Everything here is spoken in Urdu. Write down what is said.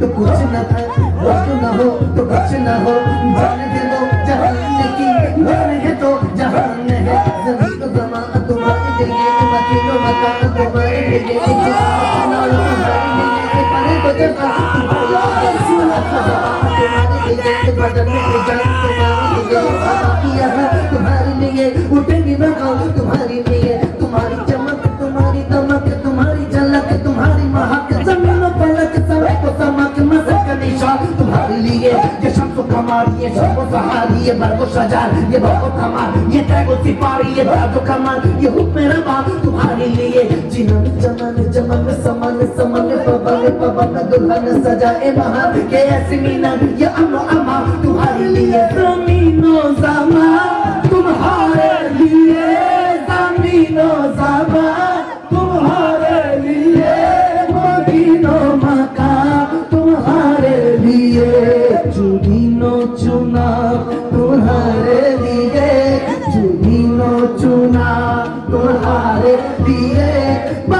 تو کچھ نہ تھا وہ نہ ہو تو کچھ نہ ہو جان دے دو جہان کی جان ہے تو جہان ہے زمین و زمان تمہارے لیے مکین و مکان تمہارے لیے کنار تمہارے پرے تو جگہ تمہارے لیے سورت زمان تمہارے لیے بدن میں جان تمہارے لیے باقی یہ شمس و کمار یہ شمس و سہار یہ برگ و شجار یہ برگ و کمار یہ تیگ و سپاری یہ داد و کمار یہ حکم ربا تمہارے لیے۔ جنن جمن جمن، سمن سمن پبن پبن دلہن، سجائے مہار یہ ایسی مینہ یہ امن و امان تمہارے لیے۔ چنو چنا تمہارے لیے چنو چنا تمہارے لیے